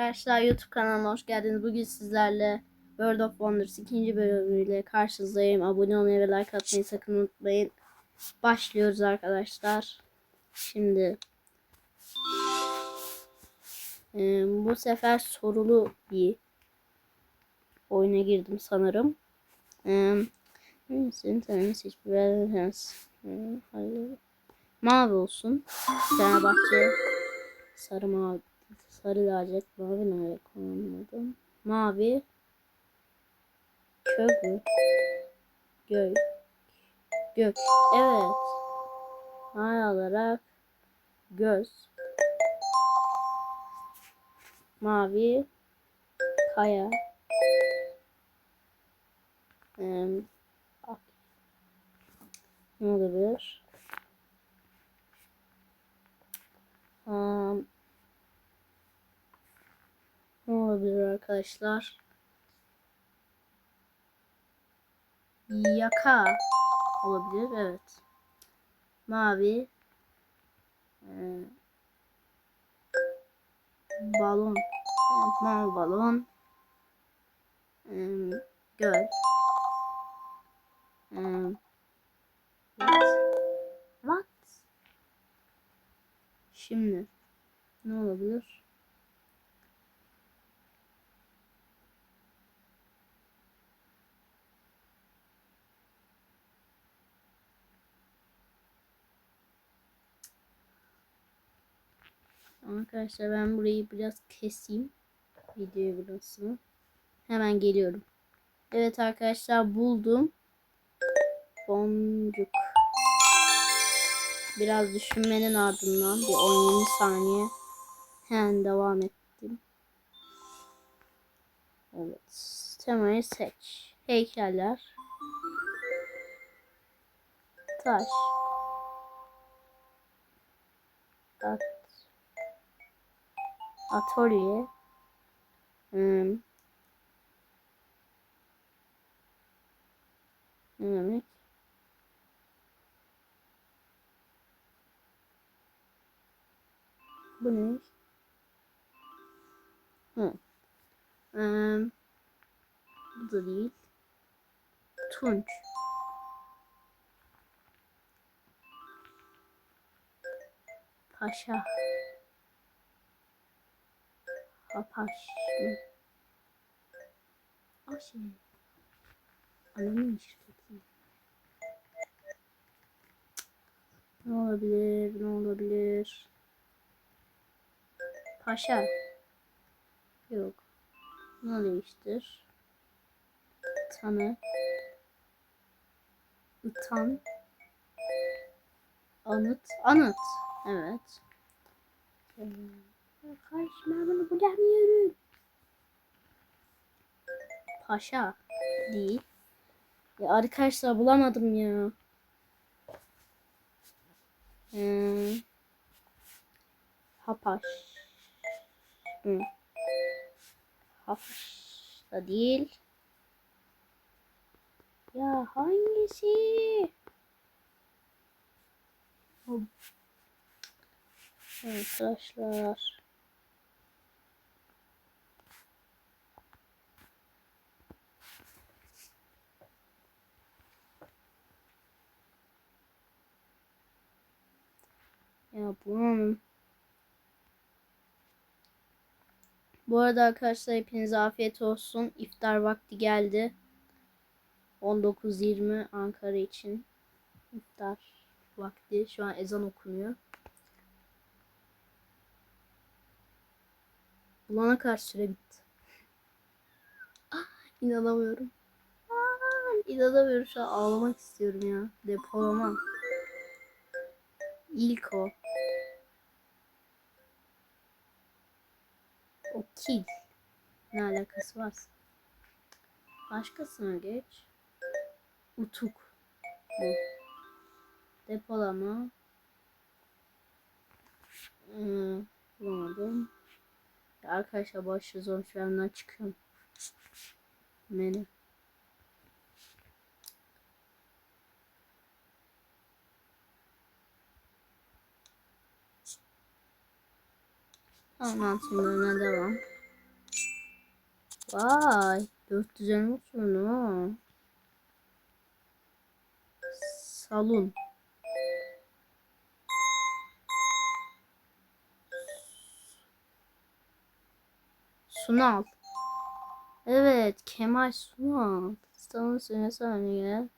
Arkadaşlar YouTube kanalıma hoş geldiniz. Bugün sizlerle World of Wonders ikinci bölümüyle karşınızdayım. Abone olmayı ve like atmayı sakın unutmayın. Başlıyoruz arkadaşlar. Şimdi eee, bu sefer sorulu bir oyuna girdim sanırım. Tanemi seç. Eee, Hayır. Mavi olsun. Fenerbahçe sarı mavi sarı lacivert mavi nereye kullanmadım. Mavi kök? Gök. Gök. Evet. Mavi olarak göz. Mavi kaya. Ee. Ne olabilir? Um, ne olabilir arkadaşlar? Yaka olabilir. Evet. Mavi. Ee, balon. Evet, mavi balon. Ee, göl. Ee, what? What? Şimdi ne olabilir? Arkadaşlar ben burayı biraz keseyim. Video burasını. Hemen geliyorum. Evet arkadaşlar buldum. Boncuk. Biraz düşünmenin ardından bir 10-20 saniye hemen devam ettim. Evet. Temayı seç. Heykeller. Taş. At. Atölye. Hmm. Ne demek? Bu ne? Hı. Ee, bu da değil. Tunç. Paşa. Papaş. Aşe. Anonim şirketi. Ne olabilir? Ne olabilir? Paşa. Yok. Bunu değiştir. Tanı. Utan. Anıt. Anıt. Evet. Ee, Kardeşim ben bunu bulamıyorum. Paşa. Değil. Ya arkadaşlar bulamadım ya. Hmm. Hapaş. Hı. Hapaş da değil. Ya hangisi? Arkadaşlar. Ya bunun Bu arada arkadaşlar hepinize afiyet olsun. İftar vakti geldi. 19.20 Ankara için iftar vakti. Şu an ezan okunuyor. Bulana kadar süre bitti. Ah, inanamıyorum. Aa, inanamıyorum şu an ağlamak istiyorum ya. Depolama. İlk o. O kil. Ne alakası varsa. Başkasına geç. Utuk. Bu. Depolama. Hmm, bulamadım. Ya arkadaşlar başlıyoruz olmuş. Ben bundan çıkıyorum. Menü. Tamam altınlarına devam. Vay. 400 elmas mı ne? Salon. Sunal. Evet, Kemal Sunal. Salon sene saniye.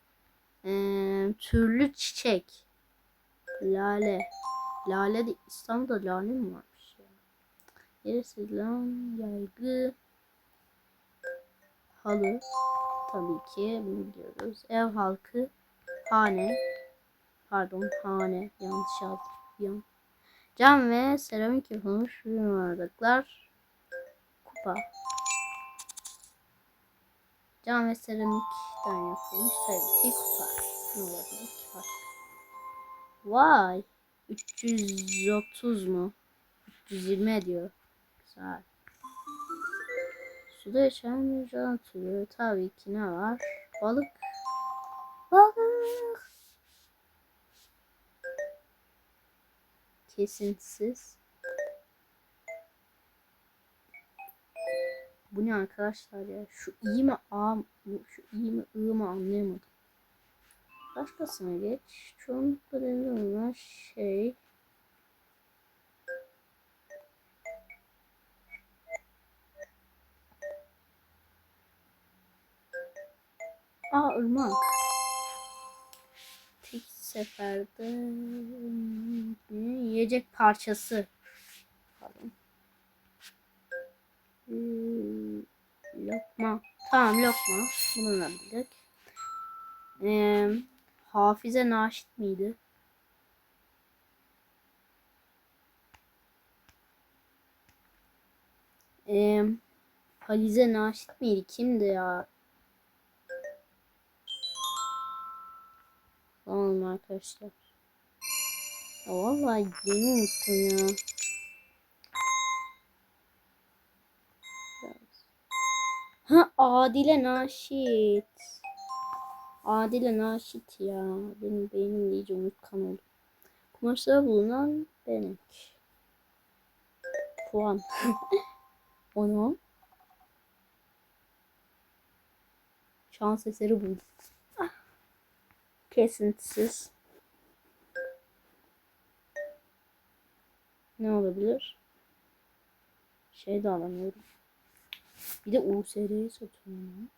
Ee, türlü çiçek. Lale. Lale de İstanbul'da lale mi varmış ya? Neresi lan? Yaygı. Halı. Tabii ki bunu biliyoruz. Ev halkı. Hane. Pardon hane. Yanlış yazdım. Cam ve seramik yapılmış ürün bardaklar. Kupa. Cam ve seramikten yapılmış tabii ki kupa. Ne olabilir ki başka? Vay. 330 mu? 320 ediyor. Güzel. Suda yaşayan can türü. Tabii ki ne var? Balık. Balık. Kesintisiz. Bu ne arkadaşlar ya? Şu iyi mi A mı? Şu iyi mi I mı anlayamadım. Başkasına geç. Çoğunlukla deniz olan şey. Aa ırmak. Tek seferde yiyecek parçası. Pardon. Hmm, Lokma. Tamam lokma. Bunu da bildik. Ee, Hafize Naşit miydi? Ee, Halize Naşit miydi? Kimdi ya? Tamam arkadaşlar. Vallahi yeni unuttum ya. Ha Adile Naşit. Adile Naşit ya. Benim beynim iyice unutkan oldu. Kumaşta bulunan benek. Puan. Onu. Şans eseri buldum. Kesintisiz. Ne olabilir? Şey de alamıyorum. Bir de USR'yi satıyorum.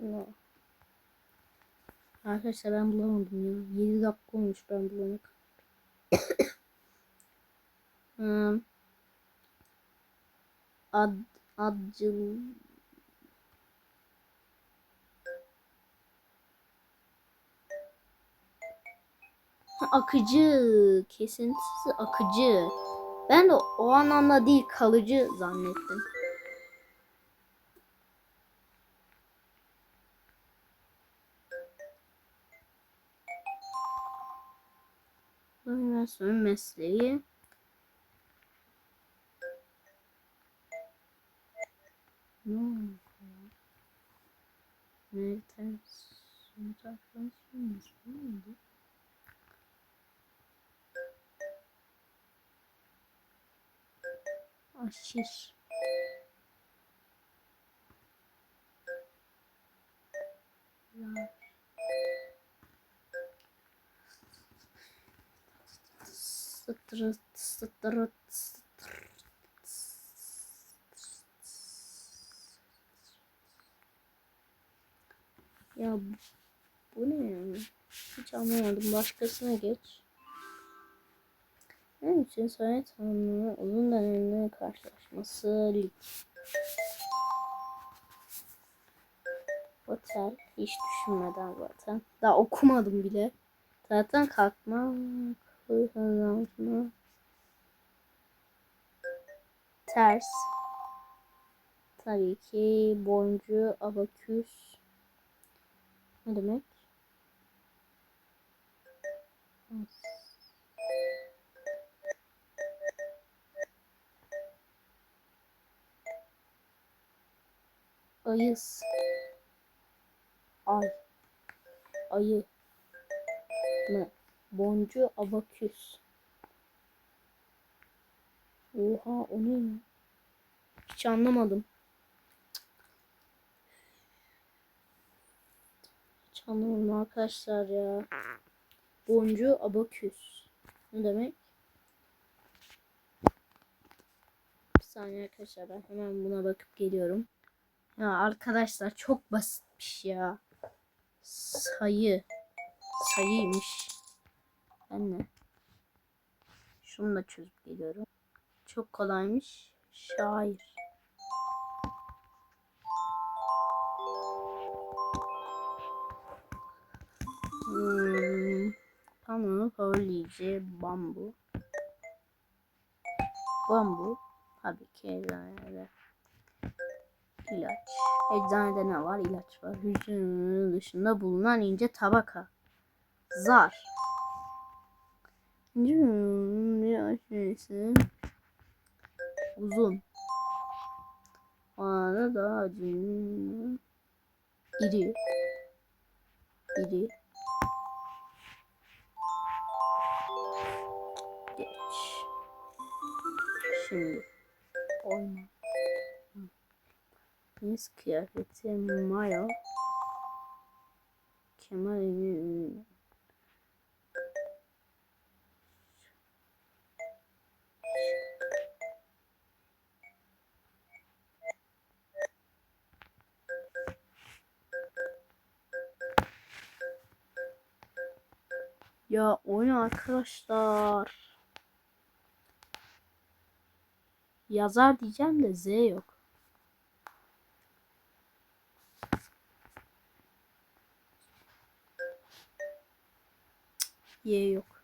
No. Arkadaşlar ben bulamadım ya. 7 dakika olmuş ben bulana kadar. hmm. Ad, adcıl Akıcı. Kesintisiz akıcı. Ben de o anlamda değil kalıcı zannettim. Animasyon mesleği. Ne oldu? Meditasyon transformasyon ne oldu? Aşır. Ya. Sıtırıt, sıtırıt, sıtırıt. Ya bu- ne? Hiç anlamadım. Başkasına geç. Benim için Sovyet Hanım'ın uzun dönemli karşılaşması lig. Otel. Hiç düşünmeden zaten. Daha okumadım bile. Zaten kalkma. Kazanma. Ters. Tabii ki boncu, abaküs. Ne demek? Ayız. Ay. Ayı. Mı? Boncu abaküs. Oha o ne? Hiç anlamadım. Hiç anlamadım arkadaşlar ya. Boncu abaküs. Ne demek? Bir saniye arkadaşlar ben hemen buna bakıp geliyorum. Ya arkadaşlar çok basitmiş ya. Sayı. Sayıymış. Ben ne? Şunu da çözüp geliyorum. Çok kolaymış. Şair. Hmm, pamuk, horlayıcı, bambu. Bambu. Tabii ki eczanede. İlaç. Eczanede ne var? İlaç var. Hücrenin dışında bulunan ince tabaka. Zar. Uzun. Arada daha acı. İri. İri. Geç. Şimdi. Olma. Deniz kıyafeti mayo. Kemal Emin. Ya oyun arkadaşlar. Yazar diyeceğim de Z yok. Y yok.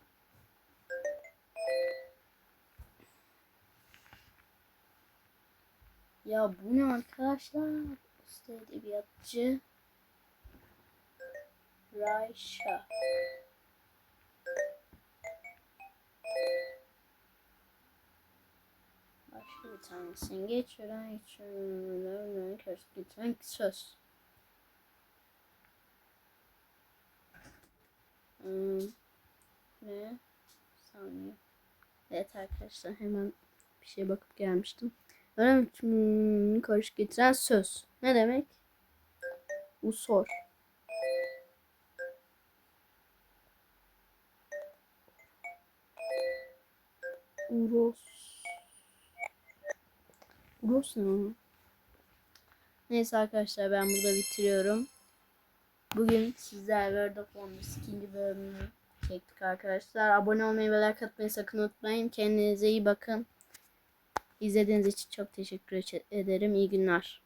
Ya bu ne arkadaşlar? Usta edebiyatçı. Rayşa. Başka bir tanesini geçiren geçiren karışık getiren söz. Hmm. Bir saniye. Evet arkadaşlar hemen bir şeye bakıp gelmiştim. Öğrenmek için karışık getiren söz. Ne demek? Usor. Uros. Uros ne? Neyse arkadaşlar ben burada bitiriyorum. Bugün sizler World of Wonders ikinci bölümünü çektik arkadaşlar. Abone olmayı ve like atmayı sakın unutmayın. Kendinize iyi bakın. İzlediğiniz için çok teşekkür ederim. İyi günler.